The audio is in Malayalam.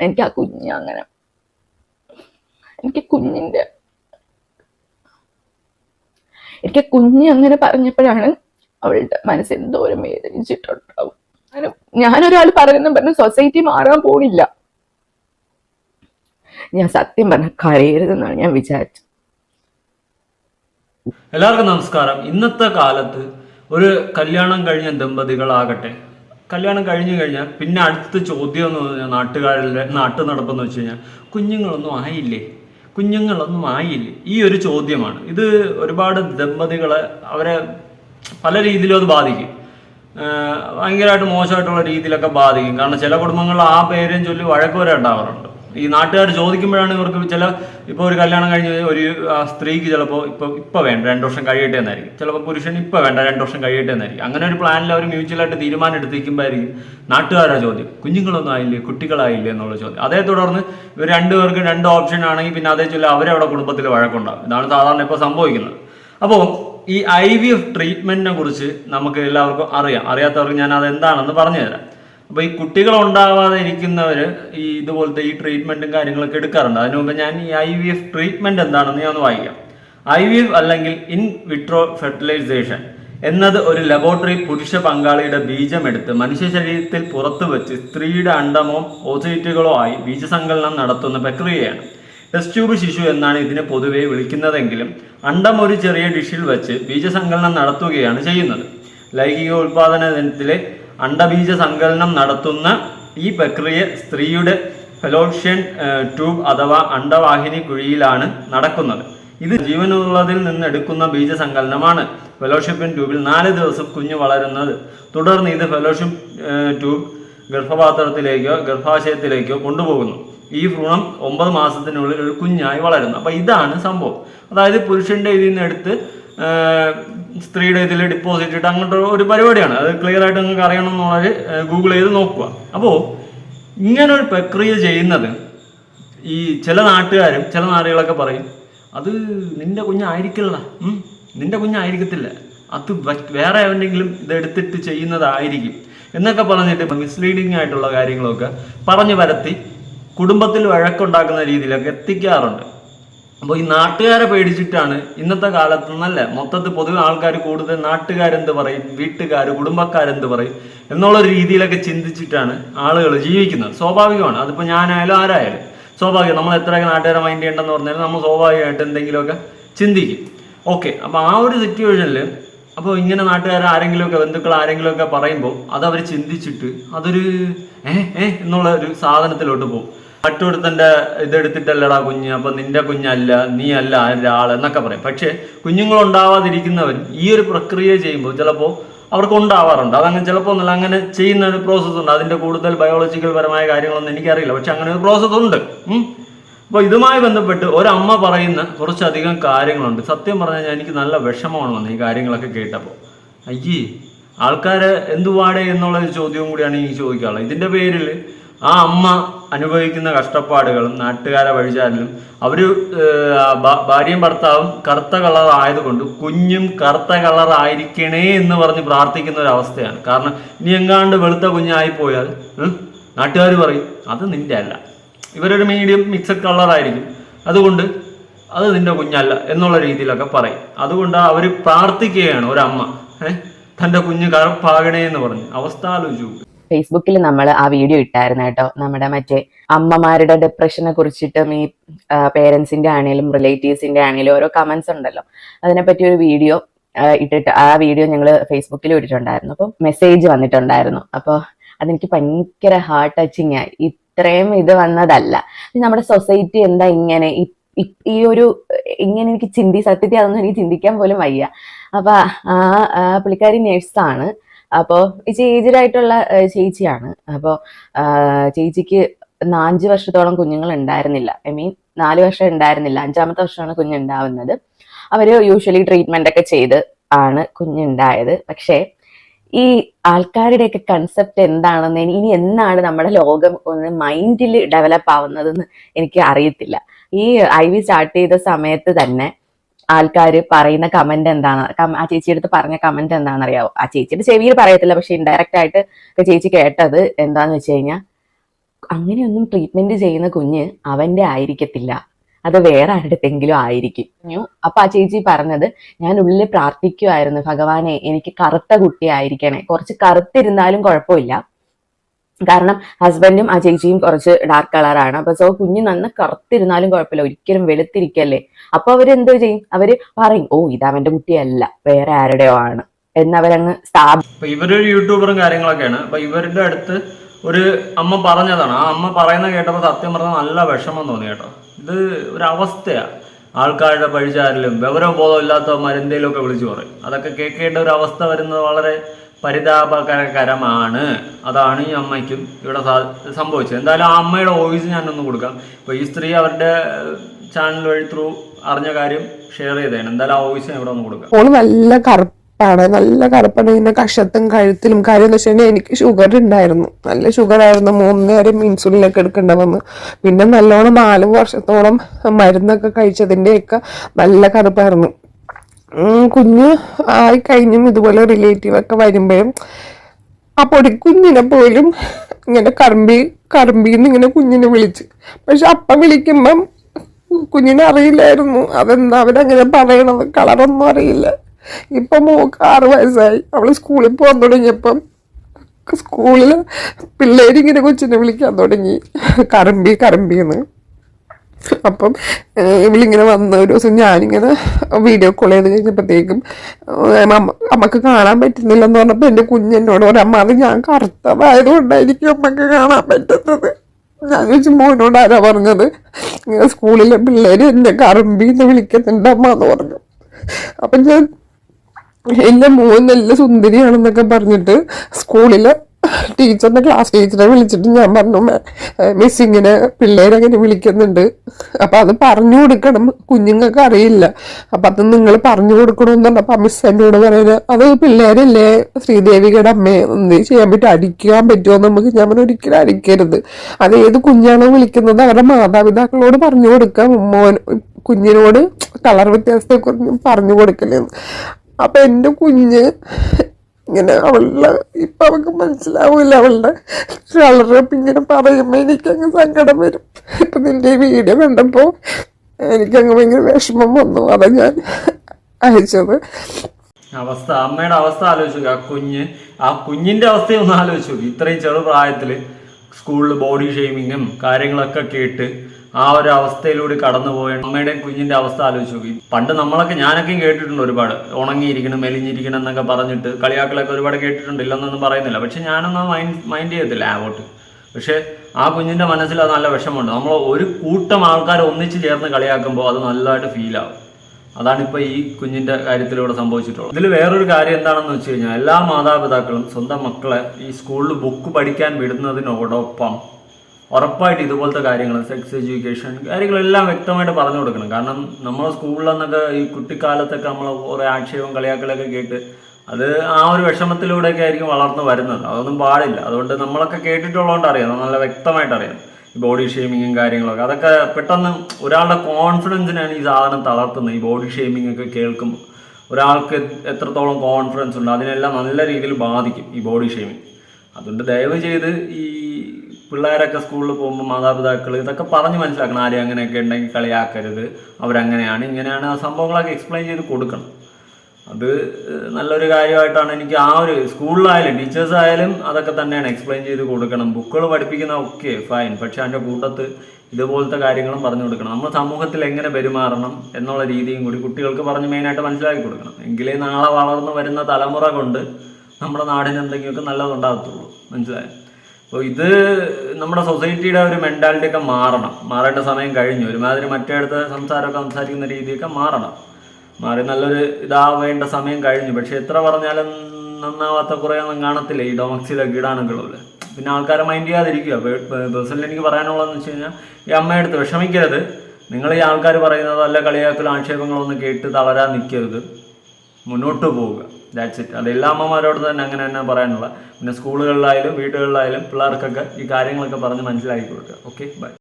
എനിക്ക് ആ കുഞ്ഞ് അങ്ങനെ. എനിക്ക് കുഞ്ഞിന്റെ എനിക്ക് കുഞ്ഞ് അങ്ങനെ പറഞ്ഞപ്പോഴാണ് അവളുടെ മനസ്സ് എന്തോരം വേദനിച്ചിട്ടുണ്ടാവും. ഞാനൊരാൾ പറയുന്ന പറഞ്ഞ സൊസൈറ്റി മാറാൻ പോണില്ല. ഞാൻ സത്യം പറഞ്ഞ കരയരുതെന്നാണ് ഞാൻ വിചാരിച്ചത്. എല്ലാവർക്കും നമസ്കാരം. ഇന്നത്തെ കാലത്ത് ഒരു കല്യാണം കഴിഞ്ഞ ദമ്പതികളാകട്ടെ കല്യാണം കഴിഞ്ഞു കഴിഞ്ഞാൽ പിന്നെ അടുത്ത ചോദ്യം എന്ന് പറഞ്ഞാൽ നാട്ടുകാരുടെ നാട്ടു നടപ്പെന്ന് വെച്ച് കഴിഞ്ഞാൽ കുഞ്ഞുങ്ങളൊന്നും ആയില്ലേ? കുഞ്ഞുങ്ങളൊന്നും ആയില്ലേ? ഈ ഒരു ചോദ്യമാണ്. ഇത് ഒരുപാട് ദമ്പതികളെ അവരെ പല രീതിയിലും അത് ബാധിക്കും. ഭയങ്കരമായിട്ട് മോശമായിട്ടുള്ള രീതിയിലൊക്കെ ബാധിക്കും. കാരണം ചില കുടുംബങ്ങളിൽ ആ പേരും ചൊല്ലി വഴക്ക് വരെ ഉണ്ടാവാറുണ്ട്. ഈ നാട്ടുകാർ ചോദിക്കുമ്പോഴാണ് ഇവർക്ക് ചില ഇപ്പോൾ ഒരു കല്യാണം കഴിഞ്ഞ് ഒരു സ്ത്രീക്ക് ചിലപ്പോൾ ഇപ്പോൾ ഇപ്പോൾ വേണ്ട രണ്ട് വർഷം കഴിയട്ടെ എന്നായിരിക്കും. ചിലപ്പോൾ പുരുഷൻ ഇപ്പോൾ വേണ്ട രണ്ട് വർഷം കഴിയട്ടെ എന്നായിരിക്കും. അങ്ങനെ ഒരു പ്ലാനിൽ അവർ മ്യൂച്വലായിട്ട് തീരുമാനം എടുത്തിരിക്കുമ്പോഴായിരിക്കും നാട്ടുകാരാണ് ചോദ്യം. കുഞ്ഞുങ്ങളൊന്നും ആയില്ലേ കുട്ടികളായില്ലേ എന്നുള്ള ചോദ്യം. അതേ തുടർന്ന് ഇവർ രണ്ടുപേർക്ക് രണ്ട് ഓപ്ഷൻ ആണെങ്കിൽ പിന്നെ അതേ ചൊല്ലി അവരവിടെ കുടുംബത്തിൽ വഴക്കുണ്ടാകും. ഇതാണ് സാധാരണ ഇപ്പോൾ സംഭവിക്കുന്നത്. അപ്പോൾ ഈ ഐ വി എഫ് ട്രീറ്റ്മെന്റിനെ കുറിച്ച് നമുക്ക് എല്ലാവർക്കും അറിയാം. അറിയാത്തവർക്ക് ഞാൻ അത് എന്താണെന്ന് പറഞ്ഞു തരാം അപ്പോൾ ഈ കുട്ടികൾ ഉണ്ടാവാതെ ഇരിക്കുന്നവർ ഈ ഇതുപോലത്തെ ഈ ട്രീറ്റ്മെന്റും കാര്യങ്ങളൊക്കെ എടുക്കാറുണ്ട്. അതിനു മുമ്പ് ഞാൻ ഈ ഐ വി എഫ് ട്രീറ്റ്മെന്റ് എന്താണെന്ന് ഞാൻ ഒന്ന് വായിക്കാം. ഐ വി എഫ് അല്ലെങ്കിൽ ഇൻ വിട്രോ ഫെർട്ടിലൈസേഷൻ എന്നത് ഒരു ലബോറട്ടറി പുരുഷ പങ്കാളിയുടെ ബീജമെടുത്ത് മനുഷ്യ ശരീരത്തിൽ പുറത്തു വെച്ച് സ്ത്രീയുടെ അണ്ടമോ ഓസൈറ്റുകളോ ആയി ബീജസങ്കലനം നടത്തുന്ന പ്രക്രിയയാണ്. ടെസ്റ്റ് ട്യൂബ് ശിശു എന്നാണ് ഇതിനെ പൊതുവെ വിളിക്കുന്നതെങ്കിലും അണ്ടം ഒരു ചെറിയ ഡിഷിൽ വെച്ച് ബീജസങ്കലനം നടത്തുകയാണ് ചെയ്യുന്നത്. ലൈംഗിക ഉൽപാദനത്തിലെ അണ്ടബീജ സങ്കലനം നടത്തുന്ന ഈ പ്രക്രിയ സ്ത്രീയുടെ ഫെലോഷ്യൻ ട്യൂബ് അഥവാ അണ്ടവാഹിനി കുഴിയിലാണ് നടക്കുന്നത്. ഇത് ജീവനുള്ളതിൽ നിന്ന് എടുക്കുന്ന ബീജസങ്കലനമാണ് ഫെലോഷിപ്പിൻ ട്യൂബിൽ നാല് ദിവസം കുഞ്ഞ് വളരുന്നത്. തുടർന്ന് ഇത് ഫെലോഷിപ്പ് ട്യൂബ് ഗർഭപാത്രത്തിലേക്കോ ഗർഭാശയത്തിലേക്കോ കൊണ്ടുപോകുന്നു. ഈ ഭ്രൂണം ഒമ്പത് മാസത്തിനുള്ളിൽ ഒരു കുഞ്ഞായി വളരുന്നു. അപ്പോൾ ഇതാണ് സംഭവം. അതായത് പുരുഷന്റെ ഇതിൽ നിന്ന് എടുത്ത് സ്ത്രീയുടെ ഇതിൽ ഡിപ്പോസിറ്റ് ഇട്ട് അങ്ങോട്ട് ഒരു പരിപാടിയാണ്. അത് ക്ലിയർ ആയിട്ട് നിങ്ങൾക്ക് അറിയണം എന്നുള്ളത് ഗൂഗിൾ ചെയ്ത് നോക്കുക. അപ്പോൾ ഇങ്ങനെ ഒരു പ്രക്രിയ ചെയ്യുന്നത് ഈ ചില നാട്ടുകാരും ചില നാടുകളൊക്കെ പറയും അത് നിന്റെ കുഞ്ഞായിരിക്കില്ല നിന്റെ കുഞ്ഞായിരിക്കത്തില്ല. അത് വേറെ എവിടെയെങ്കിലും ഇതെടുത്തിട്ട് ചെയ്യുന്നതായിരിക്കും. എന്നൊക്കെ പറഞ്ഞിട്ട് മിസ്ലീഡിങ് ആയിട്ടുള്ള കാര്യങ്ങളൊക്കെ പറഞ്ഞു പരത്തി കുടുംബത്തിൽ വഴക്കുണ്ടാക്കുന്ന രീതിയിലൊക്കെ എത്തിക്കാറുണ്ട്. അപ്പോൾ ഈ നാട്ടുകാരെ പേടിച്ചിട്ടാണ് ഇന്നത്തെ കാലത്ത് നല്ല മൊത്തത്തിൽ പൊതുവെ ആൾക്കാർ കൂടുതൽ നാട്ടുകാരെന്ത് പറയും വീട്ടുകാർ കുടുംബക്കാരെന്ത് പറയും എന്നുള്ള രീതിയിലൊക്കെ ചിന്തിച്ചിട്ടാണ് ആളുകൾ ജീവിക്കുന്നത്. സ്വാഭാവികമാണ്. അതിപ്പോൾ ഞാനായാലും ആരായാലും സ്വാഭാവികം നമ്മൾ എത്രയൊക്കെ നാട്ടുകാരെ മൈൻഡ് ചെയ്യണ്ടെന്ന് പറഞ്ഞാലും നമ്മൾ സ്വാഭാവികമായിട്ട് എന്തെങ്കിലുമൊക്കെ ചിന്തിക്കും. ഓക്കെ അപ്പോൾ ആ ഒരു സിറ്റുവേഷനിൽ അപ്പോൾ ഇങ്ങനെ നാട്ടുകാർ ആരെങ്കിലുമൊക്കെ ബന്ധുക്കൾ ആരെങ്കിലുമൊക്കെ പറയുമ്പോൾ അതവർ ചിന്തിച്ചിട്ട് അതൊരു ഏ ഏ എന്നുള്ള ഒരു സാധനത്തിലോട്ട് പോകും. മറ്റൊരുത്തന്റെ ഇതെടുത്തിട്ടല്ലടാ കുഞ്ഞ് അപ്പം നിന്റെ കുഞ്ഞല്ല നീ അല്ല ഒരാൾ എന്നൊക്കെ പറയും. പക്ഷേ കുഞ്ഞുങ്ങൾ ഉണ്ടാവാതിരിക്കുന്നവൻ ഈ ഒരു പ്രക്രിയ ചെയ്യുമ്പോൾ ചിലപ്പോൾ അവർക്ക് ഉണ്ടാവാറുണ്ട് അതങ്ങനെ ചിലപ്പോൾ ഒന്നുമില്ല അങ്ങനെ ചെയ്യുന്ന ഒരു പ്രോസസ്സ് ഉണ്ട്. അതിന്റെ കൂടുതൽ ബയോളജിക്കൽ പരമായ കാര്യങ്ങളൊന്നും എനിക്കറിയില്ല. പക്ഷെ അങ്ങനെ ഒരു പ്രോസസ്സ് ഉണ്ട്. അപ്പൊ അപ്പോൾ ഇതുമായി ബന്ധപ്പെട്ട് ഒരമ്മ പറയുന്ന കുറച്ചധികം കാര്യങ്ങളുണ്ട്. സത്യം പറഞ്ഞാൽ എനിക്ക് നല്ല വിഷമമാണ് വന്നത് ഈ കാര്യങ്ങളൊക്കെ കേട്ടപ്പോൾ അയ്യേ ആൾക്കാര് എന്തുവാടെ എന്നുള്ള ചോദ്യവും കൂടിയാണ് എനിക്ക് ചോദിക്കാനുള്ളത്. ഇതിന്റെ പേരിൽ ആ അമ്മ അനുഭവിക്കുന്ന കഷ്ടപ്പാടുകളും നാട്ടുകാരെ വഴിചാരലും അവർ ഭാര്യയും ഭർത്താവും കറുത്ത കളർ ആയതുകൊണ്ട് കുഞ്ഞും കറുത്ത കളർ ആയിരിക്കണേ എന്ന് പറഞ്ഞ് പ്രാർത്ഥിക്കുന്ന ഒരു അവസ്ഥയാണ്. കാരണം ഇനി എങ്ങാണ്ട് വെളുത്ത കുഞ്ഞായി പോയാൽ നാട്ടുകാർ പറയും അത് നിന്റെ അല്ല. ഇവരൊരു മീഡിയം മിക്സഡ് കളറായിരിക്കും അതുകൊണ്ട് അത് നിന്റെ കുഞ്ഞല്ല എന്നുള്ള രീതിയിലൊക്കെ പറയും. അതുകൊണ്ട് അവർ പ്രാർത്ഥിക്കുകയാണ് ഒരമ്മ ഏഹ് തന്റെ കുഞ്ഞ് കറുപ്പാകണേ എന്ന് പറഞ്ഞ്. അവസ്ഥ ആലോചിച്ചു ഫേസ്ബുക്കിൽ നമ്മൾ ആ വീഡിയോ ഇട്ടായിരുന്നു കേട്ടോ. നമ്മുടെ മറ്റേ അമ്മമാരുടെ ഡിപ്രഷനെ കുറിച്ചിട്ടും ഈ പേരൻസിന്റെ ആണെങ്കിലും റിലേറ്റീവ്സിന്റെ ആണെങ്കിലും ഓരോ കമന്റ്സ് ഉണ്ടല്ലോ. അതിനെപ്പറ്റി ഒരു വീഡിയോ ഇട്ടിട്ട് ആ വീഡിയോ ഞങ്ങൾ ഫേസ്ബുക്കിൽ ഇട്ടിട്ടുണ്ടായിരുന്നു. അപ്പോൾ മെസ്സേജ് വന്നിട്ടുണ്ടായിരുന്നു. അപ്പോൾ അതെനിക്ക് ഭയങ്കര ഹാർട്ട് ടച്ചിങ് ആയി. ഇത്രയും ഇത് വന്നതല്ല. നമ്മുടെ സൊസൈറ്റി എന്താ ഇങ്ങനെ? ഈ- ഒരു ഇങ്ങനെ എനിക്ക് ചിന്തി സത്യത്തിൽ അതൊന്നും എനിക്ക് ചിന്തിക്കാൻ പോലും വയ്യ. അപ്പൊ ആ പുള്ളിക്കാരി നേഴ്സാണ് അപ്പോൾ ഈ ഏജ്ഡ് ആയിട്ടുള്ള ചേച്ചിയാണ്. അപ്പോൾ ചേച്ചിക്ക് അഞ്ച് വർഷത്തോളം കുഞ്ഞുങ്ങൾ ഉണ്ടായിരുന്നില്ല. ഐ മീൻ നാല് വർഷം ഉണ്ടായിരുന്നില്ല. അഞ്ചാമത്തെ വർഷമാണ് കുഞ്ഞുണ്ടാവുന്നത്. അവർ യൂഷ്വലി ട്രീറ്റ്മെന്റ് ഒക്കെ ചെയ്ത് ആണ് കുഞ്ഞുണ്ടായത്. പക്ഷേ ഈ ആൾക്കാരുടെയൊക്കെ കൺസെപ്റ്റ് എന്താണെന്ന് ഇനി ഇനി എന്നാണ് നമ്മുടെ ലോകം ഒന്ന് മൈൻഡിൽ ഡെവലപ്പ് ആവുന്നതെന്ന് എനിക്ക് അറിയത്തില്ല. ഈ ഐ വി സ്റ്റാർട്ട് ചെയ്ത സമയത്ത് തന്നെ ആൾക്കാർ പറയുന്ന കമന്റ് എന്താണ്? ആ ചേച്ചി അടുത്ത് പറഞ്ഞ കമന്റ് എന്താണെന്ന് അറിയാവോ ആ ചേച്ചിയുടെ ചെവിയിൽ പറയത്തില്ല പക്ഷെ ഇൻഡയറക്റ്റ് ആയിട്ട് ചേച്ചി കേട്ടത് എന്താന്ന് വെച്ച് കഴിഞ്ഞാൽ അങ്ങനെയൊന്നും ട്രീറ്റ്മെന്റ് ചെയ്യുന്ന കുഞ്ഞ് അവന്റെ ആയിരിക്കത്തില്ല. അത് വേറെ ആരുടെത്തെങ്കിലും ആയിരിക്കും. അപ്പൊ ആ ചേച്ചി പറഞ്ഞത് ഞാൻ ഉള്ളിൽ പ്രാർത്ഥിക്കുമായിരുന്നു ഭഗവാനെ എനിക്ക് കറുത്ത കുട്ടിയായിരിക്കണേ കുറച്ച് കറുത്തിരുന്നാലും കുഴപ്പമില്ല. കാരണം ഹസ്ബൻഡും ആ ചേച്ചിയും കുറച്ച് ഡാർക്ക് കളറാണ് അപ്പൊ സോ കുഞ്ഞ് നന്ന കറുത്തിരുന്നാലും കുഴപ്പമില്ല. ഒരിക്കലും വെളുത്തിരിക്കല്ലേ. അപ്പൊ അവരെന്തോ ചെയ്യും? അവർ പറയും ഓ ഇത് അവന്റെ കുട്ടിയല്ല. വേറെ ആരുടെയോ ആണ്. എന്നവരങ്ങ് സ്ഥാപ ഇവരൊരു യൂട്യൂബറും കാര്യങ്ങളൊക്കെയാണ്. അപ്പൊ ഇവരുടെ അടുത്ത് ഒരു അമ്മ പറഞ്ഞതാണ്. ആ അമ്മ പറയുന്ന കേട്ടപ്പോൾ സത്യം പറഞ്ഞാൽ നല്ല വിഷമം തോന്നി കേട്ടോ. ഇത് ഒരു അവസ്ഥയാ ആൾക്കാരുടെ പഴിചാരലും വിവരം ബോധം ഇല്ലാത്തവന്മാർ എന്തെങ്കിലുമൊക്കെ വിളിച്ചു പറയും. അതൊക്കെ കേൾക്കേണ്ട ഒരു അവസ്ഥ വരുന്നത് വളരെ പരിതാപകരകരമാണ്. അതാണ് ഈ അമ്മയ്ക്കും ഇവിടെ സംഭവിച്ചത്. എന്തായാലും ആ അമ്മയുടെ വോയിസ് ഞാനൊന്ന് കൊടുക്കാം. ഇപ്പൊ ഈ സ്ത്രീ അവരുടെ ചാനൽ വഴി ത്രൂ അറിഞ്ഞ കാര്യം ഷെയർ ചെയ്തതാണ് എന്തായാലും ആ വോയിസ് ഞാൻ ഇവിടെ ഒന്ന് കൊടുക്കാം. ഓൾ നല്ല കറുപ്പാണ്. നല്ല കറുപ്പാണ്. ഇങ്ങനെ കഷത്തും കഴുത്തിലും കാര്യം എന്ന് വെച്ചാൽ എനിക്ക് ഷുഗർ ഉണ്ടായിരുന്നു നല്ല ഷുഗർ ആയിരുന്നു. മൂന്ന് നേരം ഇൻസുലിനൊക്കെ എടുക്കേണ്ട വന്നു പിന്നെ നല്ലോണം നാല് വർഷത്തോളം മരുന്നൊക്കെ കഴിച്ചതിന്റെയൊക്കെ നല്ല കറുപ്പായിരുന്നു. കുഞ്ഞ് ആയി കഴിഞ്ഞും ഇതുപോലെ റിലേറ്റീവൊക്കെ വരുമ്പോഴും ആ പൊടിക്കുഞ്ഞിനെ പോലും ഇങ്ങനെ കറമ്പി കറമ്പിന്ന് ഇങ്ങനെ കുഞ്ഞിനെ വിളിച്ച്. പക്ഷെ അപ്പം വിളിക്കുമ്പം കുഞ്ഞിനെ അറിയില്ലായിരുന്നു. അതെന്താ അവരങ്ങനെ പറയണത്? കളറൊന്നും അറിയില്ല. ഇപ്പം മോക്ക് ആറ് വയസ്സായി. അവൾ സ്കൂളിൽ പോകാൻ തുടങ്ങിയപ്പം സ്കൂളിൽ പിള്ളേരിങ്ങനെ കൊച്ചിനെ വിളിക്കാൻ തുടങ്ങി. കറമ്പി കറമ്പിന്ന്. അപ്പം ഇവളിങ്ങനെ വന്ന ഒരു ദിവസം ഞാനിങ്ങനെ വീഡിയോ കോൾ ചെയ്ത് കഴിഞ്ഞപ്പോഴത്തേക്കും അമ്മയ്ക്ക് കാണാൻ പറ്റുന്നില്ലെന്ന് പറഞ്ഞപ്പോൾ എന്റെ കുഞ്ഞെന്നോട് ഒരു അമ്മ അത് ഞാൻ കറുത്തതായതുകൊണ്ടായിരിക്കും അമ്മയ്ക്ക് കാണാൻ പറ്റുന്നത്. ഞാൻ ചോദിച്ചു മോനോട് ആരാ പറഞ്ഞത്? സ്കൂളിലെ പിള്ളേർ എന്നെ കറമ്പിന്ന് വിളിക്കുന്നുണ്ട് അമ്മ എന്ന് പറഞ്ഞു. അപ്പം ഞാൻ എന്റെ മോൻ നല്ല സുന്ദരിയാണെന്നൊക്കെ പറഞ്ഞിട്ട് സ്കൂളിൽ ടീച്ചറിന്റെ ക്ലാസ് ടീച്ചറെ വിളിച്ചിട്ട് ഞാൻ പറഞ്ഞു മിസ്സിങ്ങിനെ പിള്ളേരങ്ങനെ വിളിക്കുന്നുണ്ട്. അപ്പം അത് പറഞ്ഞു കൊടുക്കണം. കുഞ്ഞുങ്ങൾക്ക് അറിയില്ല. അപ്പം അത് നിങ്ങൾ പറഞ്ഞു കൊടുക്കണമെന്ന് പറഞ്ഞപ്പോൾ മിസ് എന്നോട് പറയുന്നത് അത് പിള്ളേരല്ലേ? ശ്രീദേവികയുടെ അമ്മയെ എന്ത് ചെയ്യാൻ പറ്റും? അടിക്കാൻ പറ്റുമോ? നമുക്ക് ഞാൻ ഒരിക്കലും അടിക്കരുത്. അത് ഏത് കുഞ്ഞാണോ വിളിക്കുന്നത് അവരുടെ മാതാപിതാക്കളോട് പറഞ്ഞു കൊടുക്കാം. മോൻ കുഞ്ഞിനോട് കളർ വ്യത്യാസത്തെ കുറിച്ച് പറഞ്ഞു കൊടുക്കലെന്ന് അപ്പം എന്റെ കുഞ്ഞ് ഇങ്ങനെ അവളുടെ ഇപ്പം അവൾക്ക് മനസ്സിലാവില്ല അവളുടെ കളറ്. ഇങ്ങനെ പറയുമ്പോൾ എനിക്കങ്ങ് സങ്കടം വരും. ഇപ്പം നിന്റെ ഈ വീഡിയോ കണ്ടപ്പോൾ എനിക്കങ്ങ് ഭയങ്കര വിഷമം വന്നു. അതാ ഞാൻ അയച്ചത്. അവസ്ഥ അമ്മയുടെ അവസ്ഥ ആലോചിച്ചു ആ കുഞ്ഞ് ആ കുഞ്ഞിന്റെ അവസ്ഥയും ഒന്ന് ഇത്രയും ചെറു ചെറുപ്രായത്തിൽ സ്കൂളിൽ ബോഡി ഷെയ്മിങ്ങും കാര്യങ്ങളൊക്കെ കേട്ട് ആ ഒരു അവസ്ഥയിലൂടെ കടന്നുപോയ അമ്മയുടെയും കുഞ്ഞിന്റെ അവസ്ഥ ആലോചിച്ച് നോക്കി. പണ്ട് നമ്മളൊക്കെ ഞാനൊക്കെയും കേട്ടിട്ടുണ്ട് ഒരുപാട്. ഉണങ്ങിയിരിക്കണം മെലിഞ്ഞിരിക്കണം എന്നൊക്കെ പറഞ്ഞിട്ട് കളിയാക്കളൊക്കെ ഒരുപാട് കേട്ടിട്ടുണ്ട്. ഇല്ലെന്നൊന്നും പറയുന്നില്ല. പക്ഷെ ഞാനൊന്നും മൈൻഡ് മൈൻഡ് ചെയ്യത്തില്ല ആവോട്ട് പക്ഷെ ആ കുഞ്ഞിന്റെ മനസ്സിൽ അത് നല്ല വിഷമമുണ്ട്. നമ്മൾ ഒരു കൂട്ടം ആൾക്കാർ ഒന്നിച്ച് ചേർന്ന് കളിയാക്കുമ്പോൾ അത് നല്ലതായിട്ട് ഫീൽ ആവും. അതാണ് ഇപ്പൊ ഈ കുഞ്ഞിന്റെ കാര്യത്തിലൂടെ സംഭവിച്ചിട്ടുള്ളത്. ഇതിൽ വേറൊരു കാര്യം എന്താണെന്ന് വെച്ച് കഴിഞ്ഞാൽ എല്ലാ മാതാപിതാക്കളും സ്വന്തം മക്കളെ ഈ സ്കൂളിൽ ബുക്ക് പഠിക്കാൻ വിടുന്നതിനോടൊപ്പം ഉറപ്പായിട്ട് ഇതുപോലത്തെ കാര്യങ്ങൾ സെക്സ് എഡ്യൂക്കേഷൻ കാര്യങ്ങളെല്ലാം വ്യക്തമായിട്ട് പറഞ്ഞു കൊടുക്കണം. കാരണം നമ്മളെ സ്കൂളിൽ നിന്നൊക്കെ ഈ കുട്ടിക്കാലത്തൊക്കെ നമ്മൾ കുറേ ആക്ഷേപം കളിയാക്കലൊക്കെ കേട്ട് അത് ആ ഒരു വിഷമത്തിലൂടെയൊക്കെ ആയിരിക്കും വളർന്നു വരുന്നത്. അതൊന്നും പാടില്ല. അതുകൊണ്ട് നമ്മളൊക്കെ കേട്ടിട്ടുള്ളതുകൊണ്ട് അറിയാം. നല്ല വ്യക്തമായിട്ട് അറിയാം. ഈ ബോഡി ഷേമിങ്ങും കാര്യങ്ങളൊക്കെ. അതൊക്കെ പെട്ടെന്ന് ഒരാളുടെ കോൺഫിഡൻസിനാണ് ഈ സാധനം തളർത്തുന്നത്. ഈ ബോഡി ഷേമിംഗ് ഒക്കെ കേൾക്കുമ്പോൾ ഒരാൾക്ക് എത്രത്തോളം കോൺഫിഡൻസ് ഉണ്ട് അതിനെല്ലാം നല്ല രീതിയിൽ ബാധിക്കും ഈ ബോഡി ഷേമിങ് അതുകൊണ്ട് ദയവ് ചെയ്ത് ഈ പിള്ളേരൊക്കെ സ്കൂളിൽ പോകുമ്പോൾ മാതാപിതാക്കൾ ഇതൊക്കെ പറഞ്ഞ് മനസ്സിലാക്കണം. ആരെയും അങ്ങനെയൊക്കെ ഉണ്ടെങ്കിൽ കളിയാക്കരുത്. അവരങ്ങനെയാണ് ഇങ്ങനെയാണ് ആ സംഭവങ്ങളൊക്കെ എക്സ്പ്ലെയിൻ ചെയ്ത് കൊടുക്കണം. അത് നല്ലൊരു കാര്യമായിട്ടാണ് എനിക്ക് ആ ഒരു സ്കൂളിലായാലും ടീച്ചേഴ്സ് ആയാലും അതൊക്കെ തന്നെയാണ് എക്സ്പ്ലെയിൻ ചെയ്ത് കൊടുക്കണം. ബുക്കുകൾ പഠിപ്പിക്കുന്ന ഒക്കെ ഫൈൻ പക്ഷെ അതിന്റെ കൂട്ടത്ത് ഇതുപോലത്തെ കാര്യങ്ങളും പറഞ്ഞു കൊടുക്കണം. നമ്മൾ സമൂഹത്തിൽ എങ്ങനെ പെരുമാറണം എന്നുള്ള രീതിയും കൂടി കുട്ടികൾക്ക് പറഞ്ഞ് മെയിനായിട്ട് മനസ്സിലാക്കി കൊടുക്കണം. എങ്കിലേ നാളെ വളർന്നു വരുന്ന തലമുറ കൊണ്ട് നമ്മുടെ നാടിന് എന്തെങ്കിലുമൊക്കെ നല്ലതുണ്ടാകത്തുള്ളൂ. മനസ്സിലായോ? അപ്പോൾ ഇത് നമ്മുടെ സൊസൈറ്റിയുടെ ഒരു മെന്റാലിറ്റി ഒക്കെ മാറണം. മാറേണ്ട സമയം കഴിഞ്ഞു. ഒരുമാതിരി മറ്റേടത്ത് സംസാരമൊക്കെ സംസാരിക്കുന്ന രീതിയൊക്കെ മാറണം. മാറി നല്ലൊരു ഇതാവേണ്ട സമയം കഴിഞ്ഞു. പക്ഷെ എത്ര പറഞ്ഞാലും നന്നാവാത്ത കുറേ ഒന്നും കാണത്തില്ല. ഈ ഡൊമക്സിലെ കീടാണുക്കളുള്ള പിന്നെ ആൾക്കാരെ മൈൻഡ് ചെയ്യാതിരിക്കുക. പേഴ്സണലി എനിക്ക് പറയാനുള്ളതെന്ന് വെച്ച് കഴിഞ്ഞാൽ ഈ അമ്മയെടുത്ത് വിഷമിക്കരുത്. നിങ്ങൾ ഈ ആൾക്കാർ പറയുന്നത് അല്ല കളിയാക്കലും ആക്ഷേപങ്ങളൊന്നും കേട്ട് തളരാൻ നിൽക്കരുത് മുന്നോട്ട് പോവുക. ദാറ്റ്സ് ഇറ്റ് അത് എല്ലാ അമ്മമാരോട് തന്നെ അങ്ങനെ തന്നെ പറയാനുള്ള. പിന്നെ സ്കൂളുകളിലായാലും വീടുകളിലായാലും പിള്ളേർക്കൊക്കെ ഈ കാര്യങ്ങളൊക്കെ പറഞ്ഞ് മനസ്സിലാക്കി കൊടുക്കുക. Okay bye